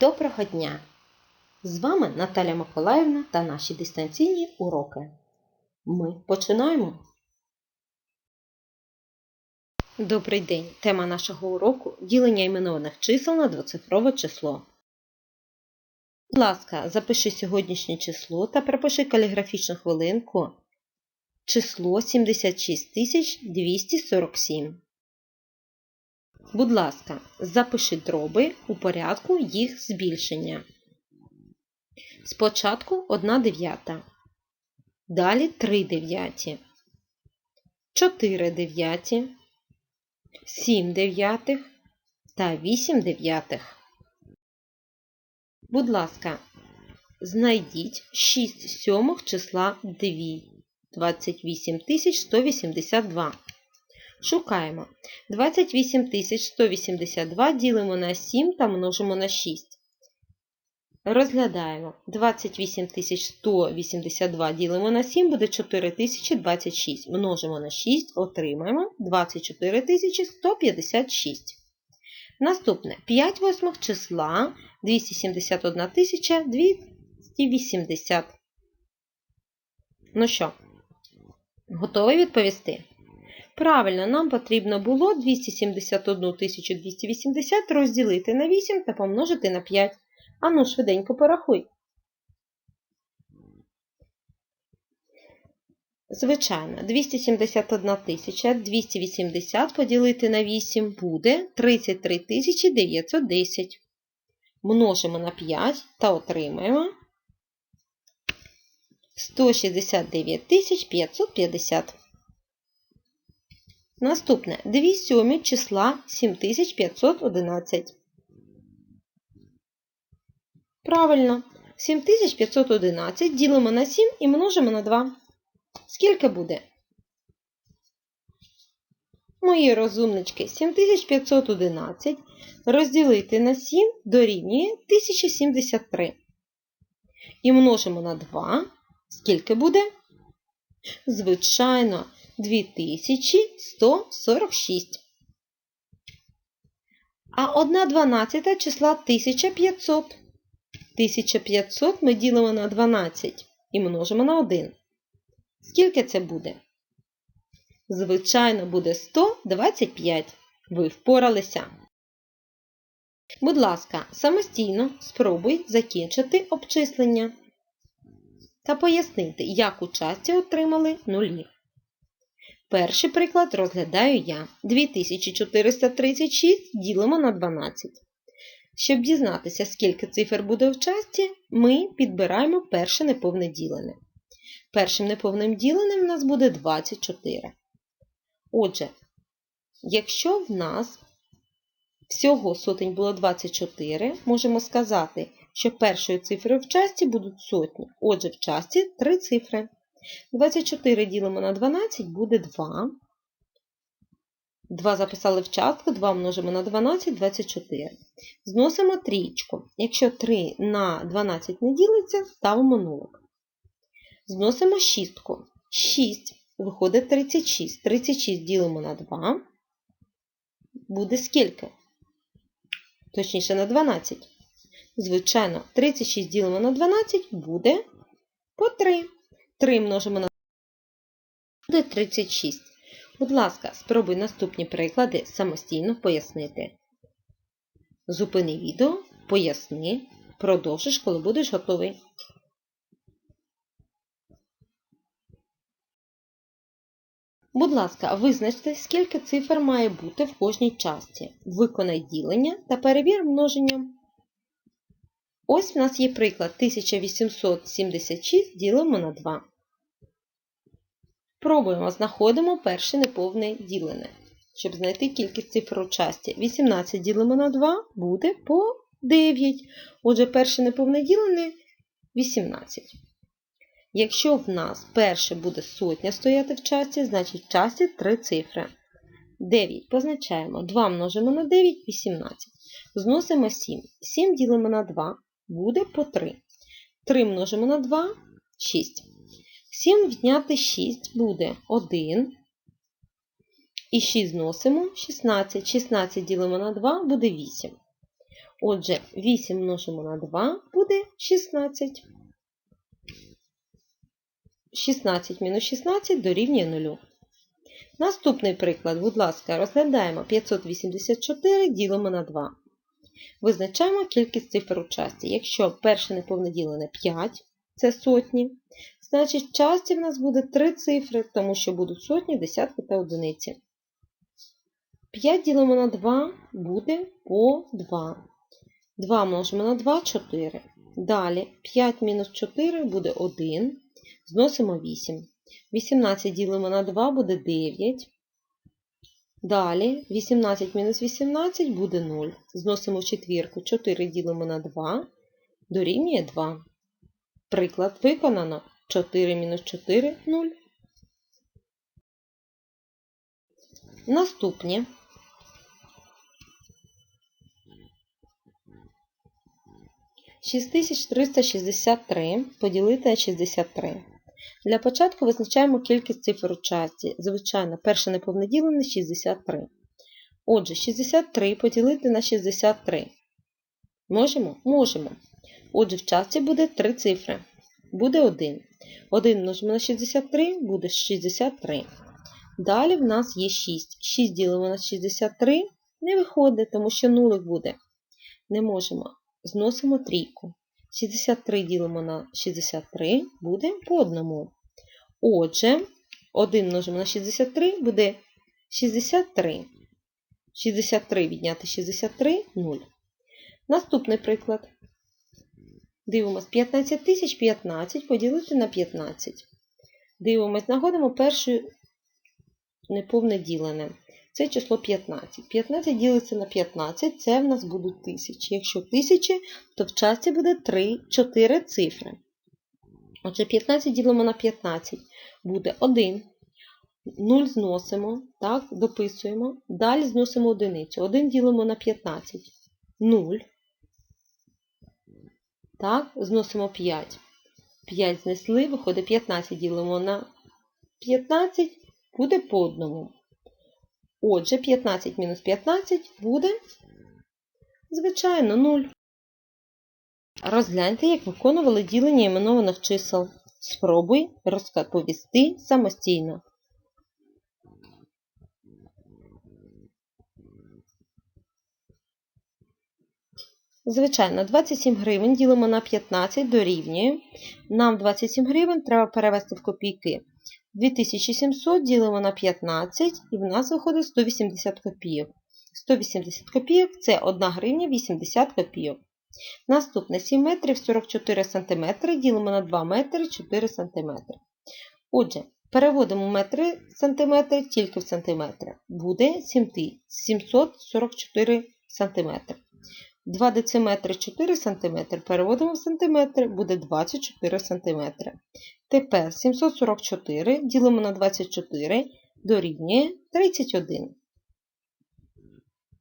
Доброго дня! З вами Наталя Миколаївна та наші дистанційні уроки. Ми починаємо. Добрий день! Тема нашого уроку ділення іменованих чисел на двоцифрове число. Будь ласка, запиши сьогоднішнє число та пропиши каліграфічну хвилинку число 76247. Будь ласка, запиши дроби у порядку їх збільшення. Спочатку 1 дев'ята, далі 3 дев'яті, 4 дев'яті, 7 дев'ятих та 8 дев'ятих. Будь ласка, знайдіть 6 сьомих числа 2. 28 182. Шукаємо. 28 182 ділимо на 7 та множимо на 6. Розглядаємо. 28 182 ділимо на 7 буде 4026. Множимо на 6, отримаємо 24 156. Наступне 5 восьмих числа 271 280. Ну що, готові відповісти? Правильно, нам потрібно було 271 280 розділити на 8 та помножити на 5. Ану, швиденько порахуй. Звичайно, 271 280 поділити на 8 буде 33 910. Множимо на 5 та отримаємо 169 550. Наступне 2 сьомі числа 7511. Правильно, 7511 ділимо на 7 і множимо на 2. Скільки буде? Мої розумнички, 7511 розділити на 7 дорівнює 1073. І множимо на 2. Скільки буде? Звичайно, 2146. А 1 дванадцята числа 1500. 1500 ми ділимо на 12 і множимо на 1. Скільки це буде? Звичайно, буде 125. Ви впоралися. Будь ласка, самостійно спробуй закінчити обчислення та пояснити, як у часті отримали нулі. Перший приклад розглядаю я. 2436 ділимо на 12. Щоб дізнатися, скільки цифр буде в часті, ми підбираємо перше неповне ділене. Першим неповним діленим в нас буде 24. Отже, якщо в нас всього сотень було 24, можемо сказати, що першою цифрою в часті будуть сотні. Отже, в часті 3 цифри. 24 ділимо на 12 буде 2. 2 записали в частку, 2 множимо на 12, 24. Зносимо трієчку. Якщо 3 на 12 не ділиться, ставимо нулик. Зносимо шістку. 6 виходить 36. 36 ділимо на 2. Буде скільки? Точніше, на 12. Звичайно, 36 ділимо на 12 буде по 3. 3 множимо на буде 36. Будь ласка, спробуй наступні приклади самостійно пояснити. Зупини відео, поясни, продовжиш, коли будеш готовий. Будь ласка, визначте, скільки цифр має бути в кожній часті. Виконай ділення та перевір множення. Ось в нас є приклад 1876 ділимо на 2. Пробуємо, знаходимо перше неповне ділене. Щоб знайти кількість цифр у часті. 18 ділимо на 2 буде по 9. Отже, перше неповне ділене 18. Якщо в нас перше буде сотня стояти в часті, значить в часті 3 цифри. 9 позначаємо. 2 множимо на 9 18. Зносимо 7. 7 ділимо на 2 буде по 3. 3 множимо на 2 6. 7 відняти 6 буде 1. І 6 зносимо 16. 16 ділимо на 2 буде 8. Отже, 8 множимо на 2 буде 16. 16 мінус 16 дорівнює 0. Наступний приклад, будь ласка, розглядаємо 584 ділимо на 2. Визначаємо кількість цифр у часті. Якщо перше неповне ділене 5, це сотні, значить в часті в нас буде 3 цифри, тому що будуть сотні, десятки та одиниці. 5 ділимо на 2 буде по 2. 2 множимо на 2 4. Далі 5 мінус 4 буде 1. Зносимо 8. 18 ділимо на 2 буде 9. Далі 18 мінус 18 буде 0. Зносимо четвірку. 4 ділимо на 2. Дорівнює 2. Приклад виконано. 4 мінус 4 0. Наступні. Шість тисяч триста шістдесят три поділити на 63. Для початку визначаємо кількість цифр у часті. Звичайно, перше неповне ділене 63. Отже, 63 поділити на 63. Можемо? Можемо. Отже, в часті буде 3 цифри. Буде 1. 1 множимо на 63 буде 63. Далі в нас є 6. 6 ділимо на 63 не виходить, тому що нулик буде. Не можемо. Зносимо трійку. 63 ділимо на 63 буде по одному. Отже, 1 множимо на 63 буде 63. 63 відняти 63 0. Наступний приклад. Дивимось 15 тисяч 15 поділити на 15. Дивимось, знаходимо перше неповне ділене. Це число 15. 15 ділиться на 15, це в нас будуть тисячі. Якщо тисячі, то в часті буде 3, 4 цифри. Отже, 15 ділимо на 15 буде 1. 0 зносимо, так, дописуємо. Далі зносимо одиницю. 1 ділимо на 15. 0. Так, зносимо 5. 5 знесли, виходить 15 ділимо на 15, буде по одному. Отже, 15 мінус 15 буде, звичайно, 0. Розгляньте, як виконували ділення іменованих чисел. Спробуй розповісти самостійно. Звичайно, 27 гривень ділимо на 15 дорівнює. Нам 27 гривень треба перевести в копійки. 2700 ділимо на 15 і в нас виходить 180 копійок. 180 копійок це 1 гривня 80 копійок. Наступне 7 метрів 44 см ділимо на 2 метри 4 см. Отже, переводимо метри сантиметри тільки в сантиметри. Буде 744 см. 2 дециметри 4 см переводимо в сантиметри, буде 24 см. Тепер 744 ділимо на 24 дорівнює 31.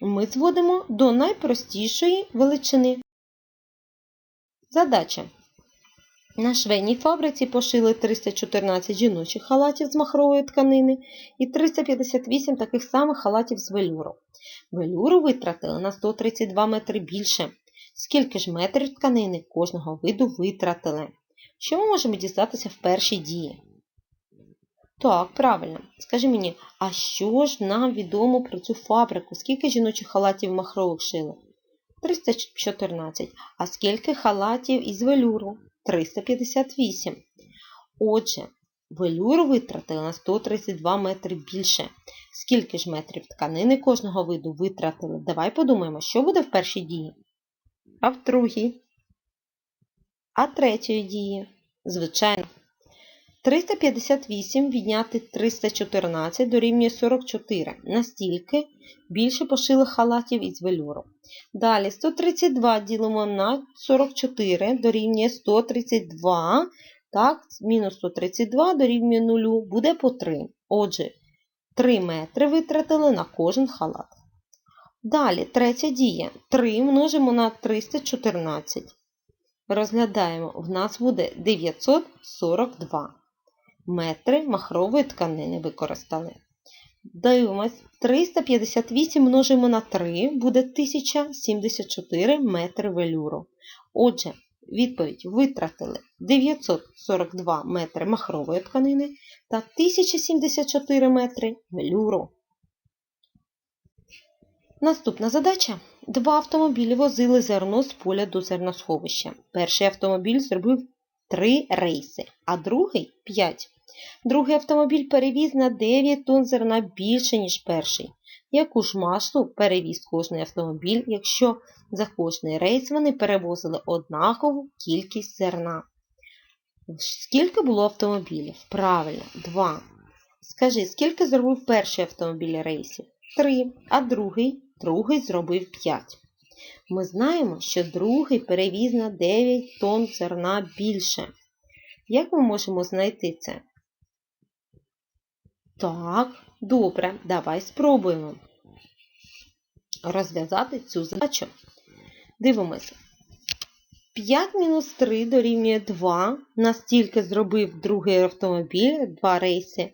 Ми зводимо до найпростішої величини. Задача. На швейній фабриці пошили 314 жіночих халатів з махрової тканини і 358 таких самих халатів з велюру. Велюру витратили на 132 метри більше. Скільки ж метрів тканини кожного виду витратили? Що ми можемо дізнатися в першій дії? Так, правильно. Скажи мені, а що ж нам відомо про цю фабрику? Скільки жіночих халатів махрових шили? 314. А скільки халатів із велюру? 358. Отже, велюру витратили на 132 метри більше. Скільки ж метрів тканини кожного виду витратили? Давай подумаємо, що буде в першій дії? А в другій? А третьої дії? Звичайно. 358 відняти 314 дорівнює 44. Настільки більше пошили халатів із велюру. Далі 132 ділимо на 44 дорівнює 132. Так, мінус 132 дорівнює 0, буде по 3. Отже, 3 метри витратили на кожен халат. Далі, третя дія. 3 множимо на 314. Розглядаємо, в нас буде 942 метри махрової тканини використали. Дивимось. 358 множимо на 3 буде 1074 метри велюру. Отже, відповідь витратили 942 метри махрової тканини та 1074 метри велюру. Наступна задача. Два автомобілі возили зерно з поля до зерносховища. Перший автомобіль зробив 3 рейси, а другий 5. Другий автомобіль перевіз на 9 тонн зерна більше, ніж перший. Яку ж масу перевіз кожний автомобіль, якщо за кожний рейс вони перевозили однакову кількість зерна? Скільки було автомобілів? Правильно, 2. Скажи, скільки зробив перший автомобіль рейсів? 3. А другий? Другий зробив 5. Ми знаємо, що другий перевіз на 9 тонн зерна більше. Як ми можемо знайти це? Так, добре, давай спробуємо розв'язати цю задачу. Дивимося. 5 мінус 3 дорівнює 2. Настільки зробив другий автомобіль, 2 рейси.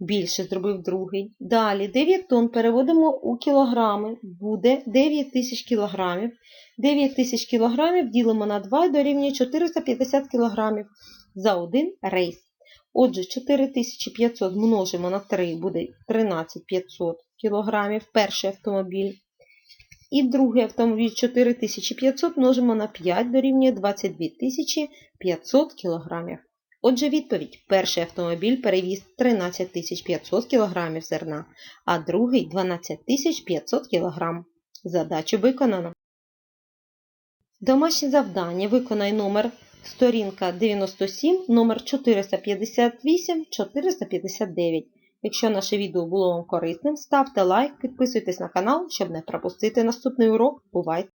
Більше зробив другий. Далі 9 тонн переводимо у кілограми. Буде 9 тисяч кілограмів. 9 тисяч кілограмів ділимо на 2 дорівнює 450 кілограмів за один рейс. Отже, 4500 множимо на 3 буде 13500 кг перший автомобіль. І другий автомобіль 4500 множимо на 5 дорівнює 22500 кг. Отже, відповідь. Перший автомобіль перевіз 13500 кг зерна, а другий 12500 кг. Задачу виконано. Домашнє завдання виконай номер сторінка 97, номер 458-459. Якщо наше відео було вам корисним, ставте лайк, підписуйтесь на канал, щоб не пропустити наступний урок. Бувайте!